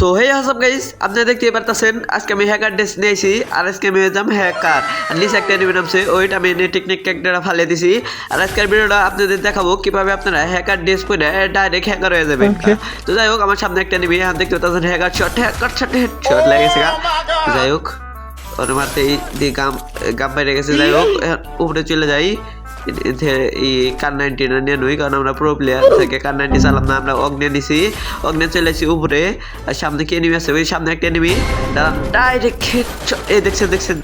তো হে হাসাব গাইস আপনি দেখতে পারতেছেন আজকে আমি হ্যাকার ড্রেস নিয়েছি আর আজকে আমি হয়ে হ্যাকার আর নিচে একটা এনিমি নামছে ওইটা আমি টেকনিক ক্যারেক্টারটা ফালিয়ে দিছি। আর আজকের ভিডিওটা আপনাদের দেখাবো কীভাবে আপনারা হ্যাকার ড্রেস পরে ডাইরেক্ট হ্যাকার হয়ে যাবেন। তো যাই হোক আমার সামনে একটা এখন দেখতে পাচ্ছেন hacker shot hacker shot headshot লেগেছে যাই হোক ওর মারতে দিয়ে গাম গাম বাইরে গেছে। যাই হোক উপরে চলে যাই। কার নিয়ে নই কারণ আমরা প্রো প্লেয়ার থেকে কার নাইনটি চালাম না আমরা অগ্নে নিছি। অগ্নে চলে এসেছি উপরে আর সামনে কি এনিমি আছে? ওই সামনে একটা এনিমি ডাইরেক্ট এই দেখছেন দেখছেন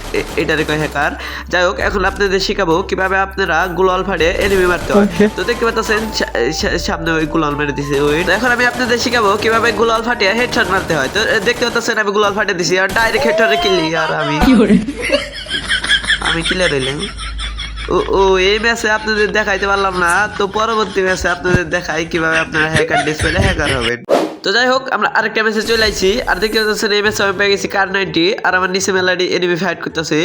এটা রেখে হ্যাকার যাই হোক এখন আপনাদের শেখাবো কীভাবে আপনারা গুলাল ফাড়ে এনিমি মারতে হয়। তো দেখতে পাচ্ছেন সামনে ওই গুলাল মেরে দিছে ওই এখন আমি আপনাদের শেখাবো কীভাবে গুলাল ফাটিয়ে হেডশট মারতে হয়। তো দেখতে পাচ্ছেন আমি গুলাল ফাটিয়ে দিছি আর ডাইরেক্ট হেডশটে কিলি আর আমি। আমি ক্লিয়ার হইলাম। ও এই ম্যাচে আপনাদের দেখাইতে পারলাম না তো পরবর্তী ম্যাচে আপনাদের দেখাই কীভাবে আপনারা হ্যাকার ডিসপ্লে হ্যাকার হবেন। তো যাই হোক আমরা আরেকটা ম্যাচে চলে আইছি আর দেখতে পাচ্ছেন এই ম্যাচে আমি পেয়ে গেছি কার নাইনটি আর আমার নিচে মেলাডি এনিমি ফাইট করতেছে।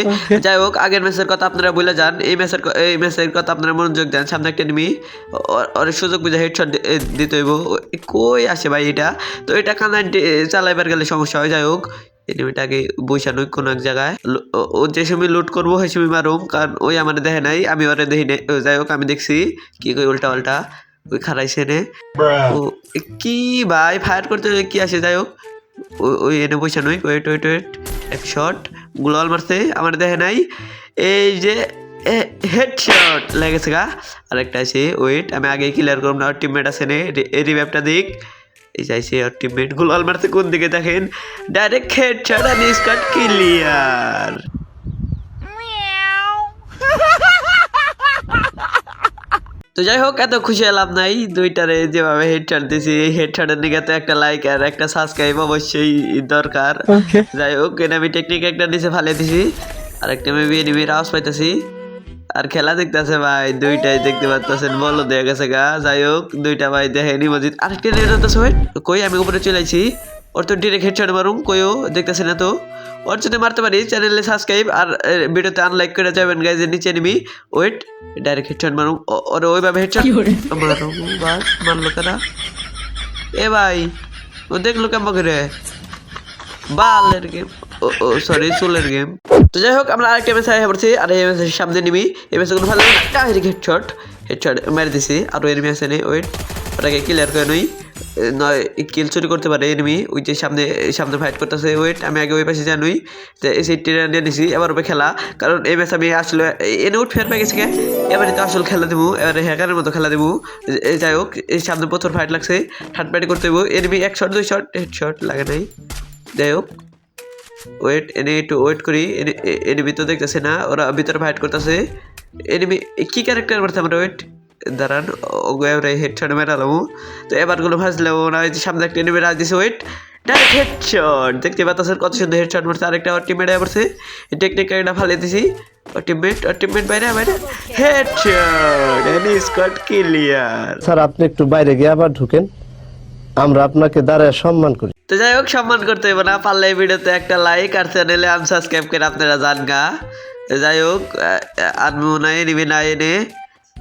যাই হোক আগের ম্যাচের কথা আপনারা বলে যান এই ম্যাচের এই ম্যাচের কথা আপনারা মনোযোগ দেন সামনে একটা এনিমি অনেক সুযোগ বুঝে হেডশট দিতে হইব। কই আসে ভাই এটা? তো এটা কার নাইনটি চালাইবার গেলে সমস্যা হয় যাই হোক। এনিমিটাকে বৈশানো কোনো এক জায়গায়। ও- যে সময় লুট করব, সেই সময় মারুম, কারণ ওই আমার দেখে নাই, আমি ওরে দেখি নাই। যাই হোক, আমি দেখছি কি কই উল্টা উল্টা ওই খারাইছে নে ও কি ভাই ফায়ার করতে কি আসে যাই হোক ওই এনে বৈশানো ওয়েট ওয়েট ওয়েট এক শট গুলাল মারছে, আমার দেখে নাই। এই যে হেডশট লেগেছে গা। আরেকটা আছে ওয়েট আমি আগেই ক্লিয়ার করব না টিমমেট আছে নে রিভ্যাপটা দিক। এই চাইছে আর টিমমেট গুলাল মারতে কোন দিকে দেখেন? ডাইরেক্ট হেডশট আর স্কট ক্লিয়ার তো যাই হোক এত খুশি হলাম নাই। দুইটারে যেভাবে হেডশট দিছি এই হেডশটের দিকে তো একটা লাইক আর একটা সাবস্ক্রাইব অবশ্যই দরকার। যাই হোক এটা আমি টেকনিক একটা নিচে ফালে দিছি। আর একটা মেবি এনিমির আওয়াজ পাইতেছি। আর খেলা দেখতেছে ভাই দুইটাই দেখতে পাচ্ছেন বলো দেয়া গেছে গা যাই হোক দুইটা ভাই মজিদ আর আরেকটা নিয়ে যেতেছে ভাই কই আমি উপরে চলে আইছি ওর তো ডিরেক্ট হেডশট মারুম কইও দেখতেছে না তো। ওর যদি মারতে পারি চ্যানেলে সাবস্ক্রাইব আর ভিডিওতে আনলাইক করে যাবেন গাইজ নিচে নিবি ওয়েট ডাইরেক্ট হেডশট মারুম ওর ওইভাবে হেডশট মারুম বাস মারলো তারা এ ভাই ও দেখল কেমন করে? বালের গেম ও ও সরি চুলের গেম তো যাই হোক, আমরা আরেকটা ম্যাচ আগে পড়ছি আর এই ম্যাচের সামনে নিবি। ম্যাচে কোনো ভালো ডাইরেক্ট হেডশট হেডশট মেরে দিছি। আর এনিমি আছে নেই ওয়েট ওটাকে ক্লিয়ার করে নই। নয় কিল চুরি করতে পারে এনিমি ওই যে সামনে সামনে ফাইট করতেছে ওয়েট আমি আগে ওই পাশে জানুই যে এই সিটটা নিয়ে নিছি, এবার ওপরে খেলা। কারণ এই ম্যাচ আমি আসলে এনে উঠ ফের পেয়ে গেছি। এবারে তো আসল খেলা দেবো, এবারে হ্যাকারের মতো খেলা দেবো। যাই হোক, এই সামনে প্রথম ফাইট লাগছে। থার্ড পার্টি করতে দেবো এনিমি এক শট দুই শট হেড শট লাগে নাই। যাই হোক ওয়েট এনে একটু ওয়েট করি। এনিমি তো দেখতেছে না, ওরা ভিতরে ফাইট করতেছে। এনিমি কি ক্যারেক্টার মারতে আমরা ওয়েট দাঁড়ান, ওগুলো হেডশট মেরালাম তো এবারগুলো ভাজলে ওরা ওই যে সামনে একটা এনিমি রাজ দিছে ওয়েট ডাইরেক্ট হেডশট দেখতে পাচ্ছেন কত সুন্দর হেডশট মারছে, আরেকটা ওর টিমমেট মারছে। টেকনিক একটা ফালে দিছি। ওর টিমমেট ওর টিমমেট বাইরে বাইরে। Headshot any squad clear sir আপনি একটু বাইরে গিয়ে আবার ঢুকেন। আমরা আপনাকে দাঁড়ায় সম্মান করি। তো যাই হোক, সম্মান করতে হবে না। পারলে এই ভিডিওতে একটা লাইক আর চ্যানেলে আনসাবস্ক্রাইব করে আপনারা যান গা। যাই হোক আনব নাই নিবি না এনে।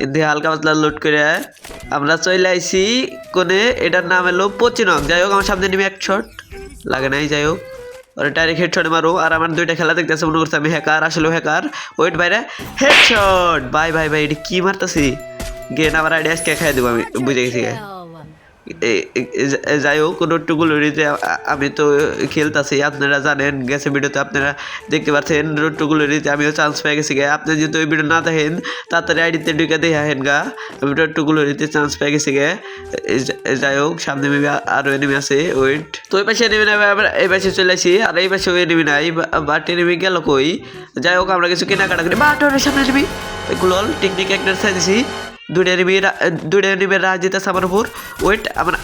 এতে হালকা পাতলা লোড করে আমরা চলে আইছি কোনে এটার নাম এলো পচিনক যাই হোক, আমার সামনে নিবি এক শট লাগে নাই, যাই হোক। ওরা ডাইরেক্ট হেডশট মারো। আর আমার দুইটা খেলা দেখতেছে, মনে করছে আমি হ্যাকার আসলে হ্যাকার ওয়েট বাইরে। হেডশট বাই বাই বাই, এটা কি মারতাছি? গেন আমার আইডিয়া আজকে খাই দেবো আমি, বুঝে গেছি যাই হোক রোডটুগুলোরিতে আমি তো খেলতেছি, আপনারা জানেন, গেছে ভিডিওতে আপনারা দেখতে পাচ্ছেন রোডটুগুলোরিতে আমিও চান্স পেয়ে গেছি গে। আপনি যদি ওই ভিডিও না দেখেন, তাড়াতাড়ি আইডিতে ঢুকে দেখে হেন গা। আমি রোডটুগুলোরিতে চান্স পেয়ে গেছি গে। যাই হোক, সামনে মেবি আরও এনিমি আছে ওয়েট তো ওই পাশে এনিমি নাই, আমরা এই পাশে চলে আসি, আর এই পাশে ওই এনিমি নাই বাট এনিমি গেল কই? যাই হোক, আমরা কিছু কেনাকাটা করি। বাট সামনে এনিমি এগুলো টেকনিক একটা দিছি দুইটা এনিমি দুইটা এনিমির রাজ দিতেছে আমার উপর ওয়েট আমরা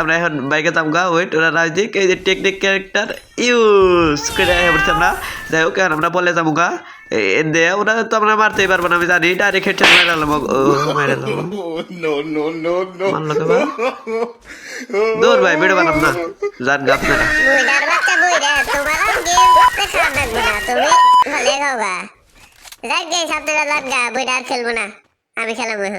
আমরা এখন বাইকে তামগা ওয়েট ওরা রাজ। দিক এই যে টেকনিক ক্যারেক্টার ইউজ করে পড়ছি আমরা। যাই হোক এখন আমরা বলে যাব দে ওরা তো আমরা মারতেই পারব না আমি জানি। Direct headshot no, no. মারলো কে বা। দৌড় ভাই বেড়ে বানাম না। জান গা আপনারা। বুইড়ার বাচ্চা বুইড়া তোমার আর গেম দেখা লাগবে না তুমি ভালো খাওয়া যাক গে সামনে যাক গা বুইড়া খেলব না। আমি খেলাম এখন।